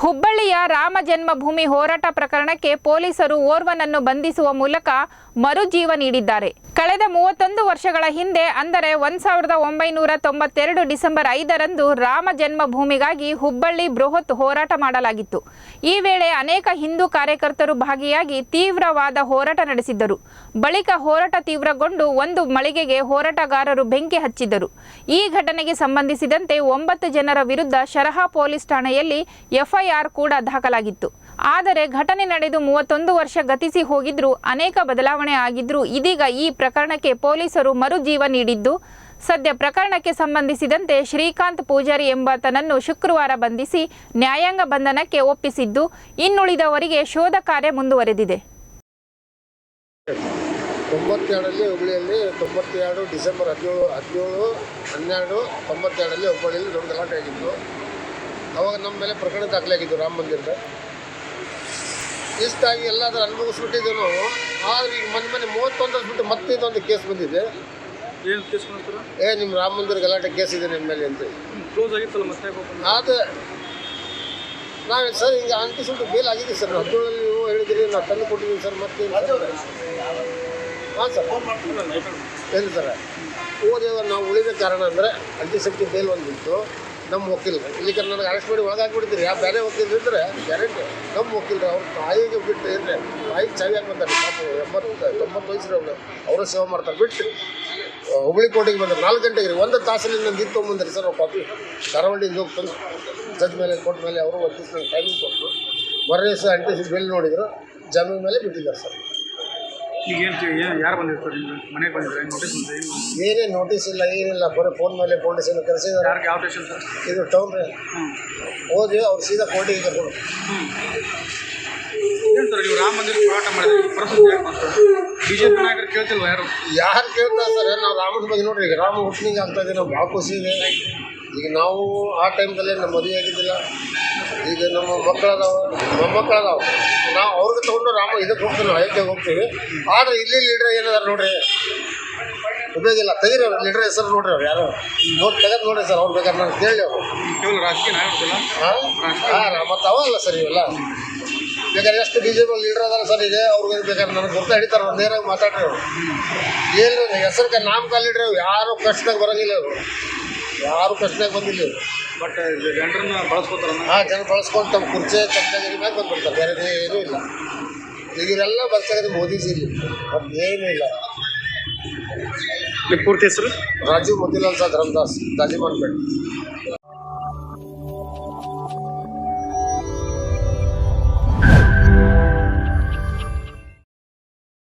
ಹುಬ್ಬಳ್ಳಿಯ ರಾಮ ಜನ್ಮಭೂಮಿ ಹೋರಾಟ ಪ್ರಕರಣಕ್ಕೆ ಪೊಲೀಸರು ಓರ್ವನನ್ನು ಬಂಧಿಸುವ ಮೂಲಕ ಮರುಜೀವ ನೀಡಿದ್ದಾರೆ. ಕಳೆದ ಮೂವತ್ತೊಂದು ವರ್ಷಗಳ ಹಿಂದೆ, ಅಂದರೆ ಒಂದ್ ಸಾವಿರದ ಒಂಬೈನೂರ ತೊಂಬತ್ತೆರಡು ಡಿಸೆಂಬರ್ ಐದರಂದು ರಾಮ ಜನ್ಮಭೂಮಿಗಾಗಿ ಹುಬ್ಬಳ್ಳಿ ಬೃಹತ್ ಹೋರಾಟ ಮಾಡಲಾಗಿತ್ತು. ಈ ವೇಳೆ ಅನೇಕ ಹಿಂದೂ ಕಾರ್ಯಕರ್ತರು ಭಾಗಿಯಾಗಿ ತೀವ್ರವಾದ ಹೋರಾಟ ನಡೆಸಿದ್ದರು. ಬಳಿಕ ಹೋರಾಟ ತೀವ್ರಗೊಂಡು ಒಂದು ಮಳಿಗೆಗೆ ಹೋರಾಟಗಾರರು ಬೆಂಕಿ ಹಚ್ಚಿದ್ದರು. ಈ ಘಟನೆಗೆ ಸಂಬಂಧಿಸಿದಂತೆ ಒಂಬತ್ತು ಜನರ ವಿರುದ್ಧ ಶರಹಾ ಪೊಲೀಸ್ ಠಾಣೆಯಲ್ಲಿ ಎಫ್ಐಆರ್ ಕೂಡ ದಾಖಲಾಗಿತ್ತು. ಆದರೆ ಘಟನೆ ನಡೆದು ಮೂವತ್ತೊಂದು ವರ್ಷ ಗತಿಸಿ ಹೋಗಿದ್ರೂ ಅನೇಕ ಬದಲಾವಣೆ ಆಗಿದ್ರೂ ಇದೀಗ ಈ ಪ್ರಕರಣಕ್ಕೆ ಪೊಲೀಸರು ಮರುಜೀವ ನೀಡಿದ್ದು, ಸದ್ಯ ಪ್ರಕರಣಕ್ಕೆ ಸಂಬಂಧಿಸಿದಂತೆ ಶ್ರೀಕಾಂತ್ ಪೂಜಾರಿ ಎಂಬಾತನನ್ನು ಶುಕ್ರವಾರ ಬಂಧಿಸಿ ನ್ಯಾಯಾಂಗ ಬಂಧನಕ್ಕೆ ಒಪ್ಪಿಸಿದ್ದು, ಇನ್ನುಳಿದವರಿಗೆ ಶೋಧ ಕಾರ್ಯ ಮುಂದುವರೆದಿದೆ. ತೊಂಬತ್ತೆರಡರಲ್ಲಿ ಹುಬ್ಬಳ್ಳಿಯಲ್ಲಿ, ತೊಂಬತ್ತೆರಡು ಡಿಸೆಂಬರ್ ಹದಿನೇಳು ಹದಿನೇಳು, ಹನ್ನೆರಡು, ತೊಂಬತ್ತೆರಡರಲ್ಲಿ ಹುಬ್ಬಳ್ಳಿಯಲ್ಲಿ ದೊಡ್ಡ ಗಲಾಟೆ ಆಗಿತ್ತು ಅವಾಗ ನಮ್ಮ ಮೇಲೆ ಪ್ರಕರಣ ದಾಖಲಾಗಿದ್ದು ರಾಮ ಮಂದಿರದ. ಇಷ್ಟಾಗಿ ಎಲ್ಲಾದ್ರೂ ಅನುಭವಿಸ್ಬಿಟ್ಟಿದ್ದು ನಾವು. ಆದರೆ ಈಗ ಮೊನ್ನೆ ಮೊನ್ನೆ ಮೂವತ್ತೊಂದು ಬಿಟ್ಟು ಮತ್ತೆ ಇದೊಂದು ಕೇಸ್ ಬಂದಿದೆ. ಏನು ಕೇಸ್ ಮಾಡ್ತೀರಾ ಏ ನಿಮ್ಮ ರಾಮ ಮಂದಿರ ಗಲಾಟೆ ಕೇಸ್ ಇದೆ ನಿಮ್ಮ ಮೇಲೆ ಅಂತ. ಕ್ಲೋಸ್ ಆಗಿತ್ತಲ್ಲ ಮತ್ತೆ ನಾವು ಸರ್ ಹಿಂಗೆ ಅಂಟಿಸ್ಬಿಟ್ಟು ಬೇಲ್ ಆಗಿದೆ ಸರ್. ಹದಿನೇಳಲ್ಲಿ ನೀವು ಹೇಳಿದಿರಿ ನಾವು ತಂದು ಕೊಟ್ಟಿದ್ದೀನಿ ಸರ್ ಮತ್ತೆ ಹಾಂ ಸರ್. ಏನು ಸರ್. ಓದೇವ ನಾವು ಉಳಿದ ಕಾರಣ ಅಂದರೆ ಅಂಟಿಸೆಪ್ಟಿ ಬೇಲ್ ಒಂದು ಬಿತ್ತು ನಮ್ಮ ವಕೀಲರು. ಇಲ್ಲಿ ನನಗೆ ಅರೆಸ್ಟ್ ಮಾಡಿ ಒಳಗಾಗ್ಬಿಡ್ತೀರಿ ಯಾವ ಬೇರೆ ವಕೀಲರು ಇದ್ರೆ ಗ್ಯಾರಂಟಿ ನಮ್ಮ ವಕೀಲರು ಅವ್ರ ತಾಯಿಗೆ ಬಿಟ್ಟು ಇದ್ರೆ ತಾಯಿಗೆ ಚಾವಿ ಪಾಪ ಎಂಬತ್ತು, ತೊಂಬತ್ತು ವಯಸ್ಸಿನವ್ರು ಅವರು ಸೇವೆ ಮಾಡ್ತಾರೆ. ಬಿಟ್ಟು ಹುಬ್ಳಿ ಕೋರ್ಟಿಗೆ ಬಂದ್ರೆ ನಾಲ್ಕು ಗಂಟೆಗೆ ರೀ ಒಂದು ತಾಸಲ್ಲಿ ಇದು ತೊಗೊಂಬಂದ್ರಿ ಸರ್ ಅವ್ರು ಕಾಪಿ ಧಾರವಾಡಿಯಿಂದ ಹೋಗಿ ತಂದು ಜಡ್ಜ್ ಮೇಲೆ ಕೋರ್ಟ್ ಮೇಲೆ ಅವರು ಒಂದು ದಿವಸ ಟೈಮಿಂಗ್ ಕೊಟ್ಟರು ಮರ್ರೆ ಸರ್ ಅಂಟಿಸಿ ಬಿಲ್ ನೋಡಿದ್ರು. ಜಾಮೀನು ಮೇಲೆ ಬಿಟ್ಟಿದ್ದಾರೆ ಸರ್. ಈಗ ಏನು ಏನು ಯಾರು ಬಂದಿರ್ತಾರೆ ನಿಮ್ಗೆ ಮನೆಗೆ ಬಂದಿದ್ರೆ ನೋಟಿಸ್ ಬಂದಿದೆ ಏನು ಏನೇನು ನೋಟಿಸ್ ಇಲ್ಲ ಏನಿಲ್ಲ ಬರೀ ಫೋನ್ ಮೇಲೆ ಪೊಲೀಸನ್ನು ಕರೆಸಿದ್ದಾರೆ ಯಾರಿಗೆ ಯಾವ ಸ್ಟೇಷನ್ ಸರ್ ಇದು ಟೌನ್ ರೀ ಹ್ಞೂ ಹೋದ್ವಿ ಅವ್ರು ಸೀದಾ ಕೋರ್ಟಿಗೆ ಕರ್ಕೊಂಡು ಹ್ಞೂ ಏನು ಸರ್ ನೀವು ರಾಮ ಮಂದಿರ ಹೋರಾಟ ಮಾಡಿದ್ರಿ ಈ ಪರಿಸ್ಥಿತಿ ಯಾಕೆ ಬಂತು ಬಿ ಜೆ ಪಿ ನಾಯಕರು ಕೇಳ್ತಿಲ್ವಾ ಯಾರು? ಯಾರು ಕೇಳ್ತಾರೆ ಸರ್ ನಾವು ರಾಮನ ಬಗ್ಗೆ ನೋಡ್ರಿ ಈಗ ರಾಮ ಹುಟ್ಟಿನಿಂಗ್ ಆಗ್ತಾ ಇದೆ. ನಾವು ಭಾಳ ಖುಷಿ ಇದೆ. ಈಗ ನಾವು ಆ ಟೈಮ್ದಲ್ಲೇ ನಮ್ಮ ಮದುವೆ ಆಗಿದ್ದಿಲ್ಲ. ಈಗ ನಮ್ಮ ಮಕ್ಕಳದಾವ ಮೊಮ್ಮಕ್ಕಳದಾವ. ನಾವು ಅವ್ರಿಗೆ ತೊಗೊಂಡು ರಾಮ ಇದಕ್ಕೆ ಹೋಗ್ತೀವಿ. ನಾವು ಅಯೋಧ್ಯೆಗೆ ಹೋಗ್ತೀವಿ. ಆದರೆ ಇಲ್ಲಿ ಲೀಡ್ರ್ ಏನದಾರ ನೋಡ್ರಿ? ಉಪಯೋಗಿಲ್ಲ ತೆಗೀರಿ ಅವ್ರು. ಲೀಡ್ರ್ ಹೆಸರು ನೋಡ್ರಿ ಅವ್ರು ಯಾರು. ನೋಡಿ ತೆಗೆದು ನೋಡ್ರಿ ಸರ್ ಅವ್ರು ಬೇಕಾದ್ರೆ ನಾನು ಕೇಳಿ ಅವರು. ರಾಜಕೀಯ ನಾಯಕರಲ್ಲ ಹಾಂ? ಮತ್ತು ಅವಲ್ಲ ಸರ್ ಇವೆಲ್ಲ. ಬೇಕಾದ್ರೆ ಎಷ್ಟು ಬಿ ಜೆ ಪಿ ಲೀಡರ್ ಅದಾರ ಸರ್ ಇದೆ ಅವ್ರಿಗೆ ಬೇಕಾದ್ರೆ ನನಗೆ ಗುರ್ತ ಹಿಡಿತಾರೆ ನೇರಾಗಿ ಮಾತಾಡ್ರಿ ಅವರು ಏನು ಹೆಸರು ನಾಮ ಕಾಲಿಡ್ರಿ ಅವ್ರು ಯಾರು ಕಷ್ಟದಾಗ ಬರೋಂಗಿಲ್ಲ ಅವರು. ಯಾರು ಕಷ್ಟದಾಗ ಬಂದಿಲ್ಲ ಇವರು. ಬಟ್ ಜನರನ್ನ ಹಾಂ ಜನ ಬಳಸ್ಕೊಂಡು ತಮ್ಮ ಕುರ್ಚಿ ತಮ್ಮ ಮ್ಯಾಗ ಬಂದ್ಬಿಡ್ತಾರೆ ಬೇರೆ ಏನೂ ಇಲ್ಲ. ಈಗ ಇವರೆಲ್ಲ ಬರ್ತಾರೆ ಮೋದಿ ಇಲ್ಲಿ ಬಟ್ ಏನೂ ಇಲ್ಲ. ನಿಮ್ಮ ಪೂರ್ತಿ ಹೆಸರು? Rajiv Motilal sir Dharmadas plate.